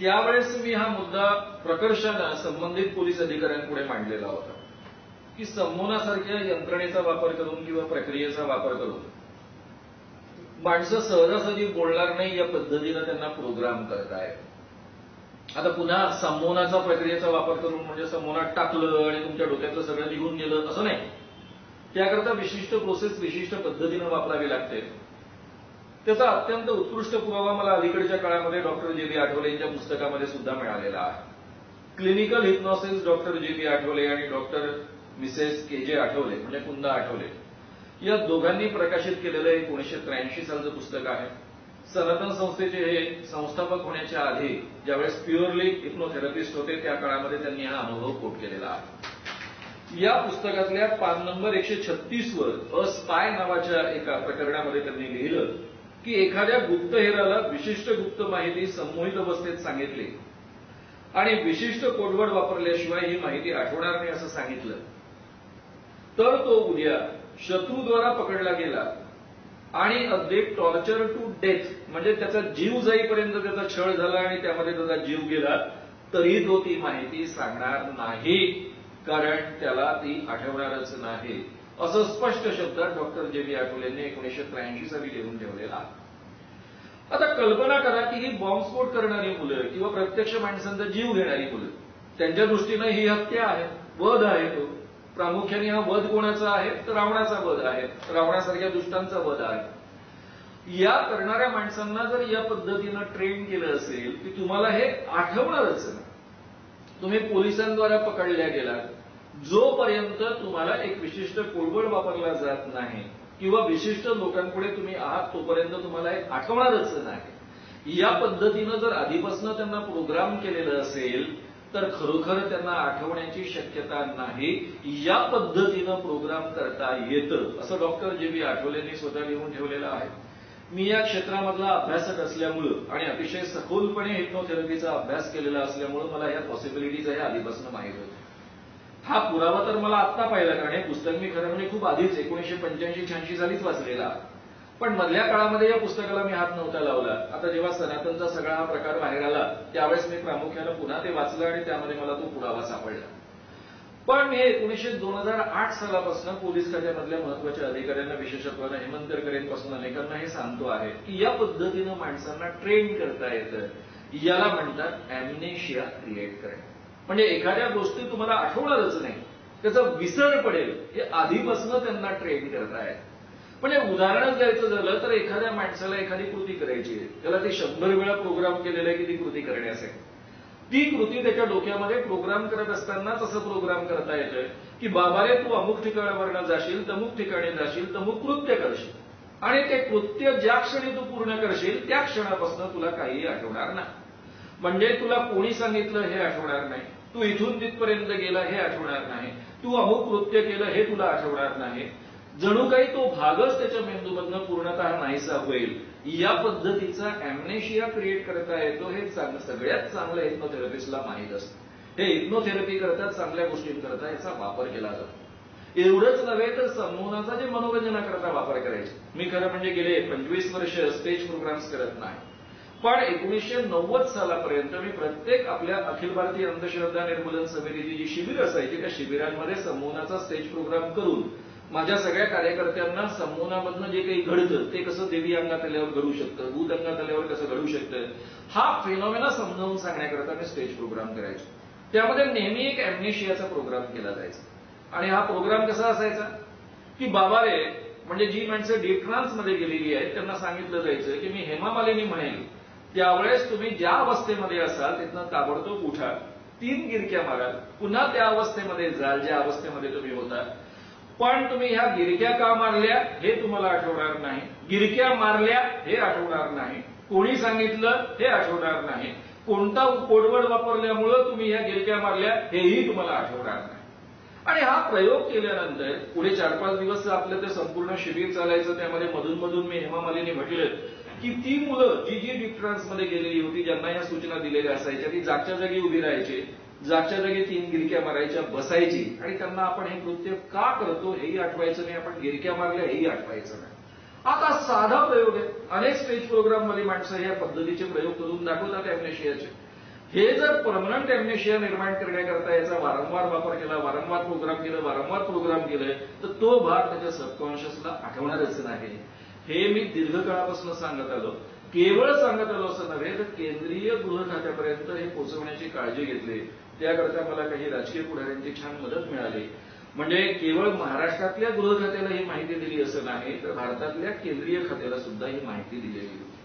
त्यावेळेस मी हा मुद्दा प्रकर्षानं संबंधित पोलीस अधिकाऱ्यांपुढे मांडलेला होता. की संमोनासारख्या यंत्रणेचा वापर करून किंवा प्रक्रियेचा वापर करून माणसं सहजासहजी बोलणार नाही या पद्धतीनं त्यांना प्रोग्राम करताय आता पुन्हा संमोनाचा प्रक्रियेचा वापर करून म्हणजे संमोनात टाकलं आणि तुमच्या डोक्यातलं सगळं निघून गेलं असं नाही. त्याकरता विशिष्ट प्रोसेस विशिष्ट पद्धतीनं वापरावी लागते. त्याचा अत्यंत उत्कृष्ट पुरावा मला अलीकडच्या काळामध्ये डॉक्टर जे बी आठवले यांच्या पुस्तकामध्ये सुद्धा मिळालेला आहे. क्लिनिकल हिप्नॉसिस डॉक्टर जे बी आठवले आणि डॉक्टर मिसेस के जे आठवले म्हणजे कुंदा आठवले या दोघांनी प्रकाशित केलेलं एकोणीशे त्र्याऐंशी सालचं पुस्तक आहे. सनातन संस्थेचे हे संस्थापक होण्याच्या आधी ज्यावेळेस प्युअरली हिप्नोथेरपिस्ट होते त्या काळामध्ये त्यांनी हा अनुभव कोट केलेला आहे. या पुस्तकातल्या पान नंबर एकशे छत्तीसवर अ स्पाय नावाच्या एका प्रकरणामध्ये त्यांनी लिहिलं. की एखाद्या गुप्तहेराला विशिष्ट गुप्त माहिती संमोहित अवस्थेत सांगितली. आणि विशिष्ट कोडवर्ड वापरल्याशिवाय ही माहिती आठवणार नाही असं सांगितलं. तर तो उद्या शत्रूद्वारा पकडला गेला. आणि अगदी टॉर्चर टू डेथ म्हणजे त्याचा जीव जाईपर्यंत त्याचा छळ झाला आणि त्यामध्ये त्याचा जीव गेला तरी तो ती माहिती सांगणार नाही. कारण त्याला ती आठवणारच नाही. असं स्पष्ट शब्दात डॉक्टर जे बी आठवले यांनी एकोणीशे त्र्याऐंशी साली लिहून ठेवलेला आहे. आता कल्पना करा की ही बॉम्बस्फोट करणारी मुलं किंवा प्रत्यक्ष माणसांचा जीव घेणारी मुलं त्यांच्या दृष्टीनं ही हत्या आहे वध आहे तो. प्रामुख्याने हा वध कोणाचा आहे? तर रावणाचा वध आहे. रावणासारख्या दुष्टांचा वध आहे. या करणाऱ्या माणसांना जर या पद्धतीनं ट्रेन केलं असेल की तुम्हाला हे आठवणारच तुम्ही पोलिसांद्वारा पकडल्या गेलात जोपर्यंत तुम्हाला एक विशिष्ट कोडवड वापरला जात नाही किंवा विशिष्ट लोकांपुढे तुम्ही आहात तोपर्यंत तुम्हाला एक आठवणारच नाही. या पद्धतीनं जर आधीपासून त्यांना प्रोग्राम केलेलं असेल तर खरोखर त्यांना आठवण्याची शक्यता नाही. या पद्धतीनं प्रोग्राम करता येतं असं डॉक्टर जे बी आठवलेंनी स्वतः लिहून ठेवलेलं आहे. मी या क्षेत्रामधला अभ्यासक असल्यामुळं आणि अतिशय सखोलपणे हिप्नोथेरपीचा अभ्यास केलेला असल्यामुळं मला या पॉसिबिलिटीज आहे आधीपासून माहीत होत्या. हा पुरावा तर मला आत्ता पाहिला कारण हे पुस्तक मी खरं म्हणजे खूप आधीच एकोणीशे पंच्याऐंशी शहाऐंशी सालीच वाचलेला. पण मधल्या काळामध्ये या पुस्तकाला मी हात नव्हता लावला. आता जेव्हा सनातनचा सगळा हा प्रकार बाहेर आला त्यावेळेस मी प्रामुख्यानं पुन्हा ते वाचलं आणि त्यामध्ये मला तो पुरावा सापडला. पण हे एकोणीशे दोन हजार आठ सालापासून पोलीस खात्यामधल्या महत्त्वाच्या अधिकाऱ्यांना विशेषत्वानं हेमंत करकरेंपासून अनेकांना हे सांगतो आहे की या पद्धतीनं माणसांना ट्रेन करता येतं. याला म्हणतात अॅम्नेशिया क्रिएट करणे म्हणजे एखाद्या गोष्टी तुम्हाला आठवणारच नाही. त्याचा विसर पडेल. हे आधीपासून त्यांना ट्रेन करतायत म्हणजे उदाहरणच द्यायचं झालं तर एखाद्या माणसाला एखादी कृती करायची आहे. त्याला ते शंभर वेळा प्रोग्राम केलेलं आहे की ती कृती करण्यासाठी. ती कृती त्याच्या डोक्यामध्ये प्रोग्राम करत असताना तसं प्रोग्राम करता येतोय की बाबा रे तू अमुक ठिकाणावरनं जाशील तमुक ठिकाणी जाशील तमुक कृत्य करशील. आणि ते कृत्य ज्या क्षणी तू पूर्ण करशील त्या क्षणापासून तुला काहीही आठवणार नाही. म्हणजे तुला कोणी सांगितलं हे आठवणार नाही. तू इथून तिथपर्यंत गेला हे आठवणार नाही. तू अमुक कृत्य केलं हे तुला आठवणार नाही. जणू काही तो भागच त्याच्या मेंदूमधनं पूर्णतः नाहीसा होईल. या पद्धतीचा अॅम्नेशिया क्रिएट करता येतो हे सगळ्यात चांगलं हिप्नोथेरपिस्टला माहीत असतं. हे हिप्नोथेरपी करता चांगल्या गोष्टींकरता याचा वापर केला जातो. एवढंच नव्हे तर समूहाचा जे मनोरंजनाकरता वापर करायचे. मी खरं म्हणजे गेले पंचवीस वर्ष स्टेज प्रोग्राम्स करत नाही. पण एकोणीसशे नव्वद सालापर्यंत मी प्रत्येक आपल्या अखिल भारतीय अंधश्रद्धा निर्मूलन समितीची जी शिबिर असायची त्या शिबिरांमध्ये समूहाचा स्टेज प्रोग्राम करून माझ्या सगळ्या कार्यकर्त्यांना समूहामधनं जे काही घडतं ते कसं देवी अंगात आल्यावर घडू शकतं भूत अंगात आल्यावर कसं घडू शकतं हा फेनॉमेना समजावून सांगण्याकरता मी स्टेज प्रोग्राम करायचो. त्यामध्ये नेहमी एक अॅम्नेशियाचा प्रोग्राम केला जायचा. आणि हा प्रोग्राम कसा असायचा? की बाबा रे म्हणजे जी माणसं डीपमध्ये गेलेली आहेत त्यांना सांगितलं जायचं की मी हेमा मालिनी म्हणेल त्यावेळेस तुम्ही ज्या अवस्थेमध्ये असाल तिथनं ताबडतोब उठा. तीन गिरक्या माराल पुन्हा त्या अवस्थेमध्ये जाल ज्या अवस्थेमध्ये तुम्ही होता. पण तुम्ही ह्या गिरक्या का मारल्या हे तुम्हाला आठवणार नाही. गिरक्या मारल्या हे आठवणार नाही. कोणी सांगितलं हे आठवणार नाही. कोणता कोडवड वापरल्यामुळं तुम्ही ह्या गिरक्या मारल्या हेही तुम्हाला आठवणार नाही. आणि हा प्रयोग केल्यानंतर पुढे चार पाच दिवस आपलं ते संपूर्ण शिबिर चालायचं त्यामध्ये मधून मधून मी हेमा मालिनी म्हटलं की ती मुलं जी जी डिफरन्समध्ये गेलेली होती ज्यांना या सूचना दिलेल्या असायच्या ती जागच्या जागी उभी राहायची जागच्या जागी तीन गिरक्या मारायच्या बसायची. आणि त्यांना आपण हे कृत्य का करतो हेही आठवायचं नाही. आपण गिरक्या मारल्या हेही आठवायचं नाही. आता साधा प्रयोग आहे. अनेक स्टेज प्रोग्राममध्ये माणसं या पद्धतीचे प्रयोग करून दाखवतात अॅम्नेशियाचे हे जर परमनंट अॅम्नेशिया निर्माण करण्याकरता याचा वारंवार वापर केला वारंवार प्रोग्राम केलं वारंवार प्रोग्राम केले तर तो भाग त्याच्या सबकॉन्शियसला आठवणारच नाही. हे मी दीर्घकाळापासून सांगत आलो. केवळ सांगत आलो असं नव्हे तर केंद्रीय गृह खात्यापर्यंत हे पोहोचवण्याची काळजी घेतली. त्याकरता मला काही राजकीय पुढाऱ्यांची छान मदत मिळाली. म्हणजे केवळ महाराष्ट्रातल्या गृह खात्याला ही माहिती दिली असं नाही तर भारतातल्या केंद्रीय खात्याला सुद्धा ही माहिती दिलेली. होती